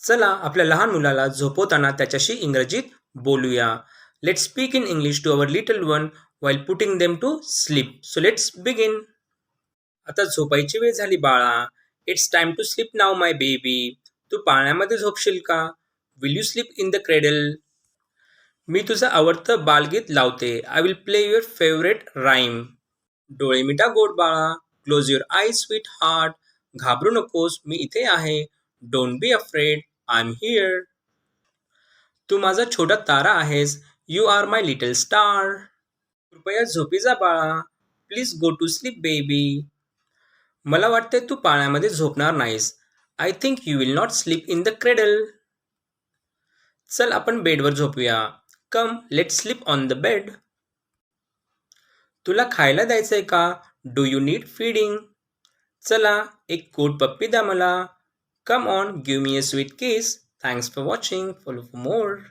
चला आपल्या लहान मुलाला झोपवताना त्याच्याशी इंग्रजीत बोलूया. Let speak in English to our little one while putting them to sleep so let's begin आता झोपायची वेळ झाली बाळा. It's time to sleep now my baby तू पाळण्यामध्ये झोपशील का? Will you sleep in the cradle मी तुझं आवडतं बालगीत लावते. I will play your favourite rhyme डोळे मिटा गोड बाळा. Close your eye sweetheart घाबरू नकोस मी इथे आहे. Don't be afraid I am here तू माझा छोटा तारा आहेस. You are my little star कृपया झोपी जा बाळा. Please go to sleep baby मला वाटते तू पाण्यामध्ये झोपणार नाहीस. I think you will not sleep in the cradle चल आपण बेडवर झोपूया. Come let sleep on the bed तुला खायला द्यायचंय का? डू यू नीड फीडिंग चला एक कोट पप्पी द्या मला. Come on, give me a sweet kiss. Thanks for watching. Follow for more.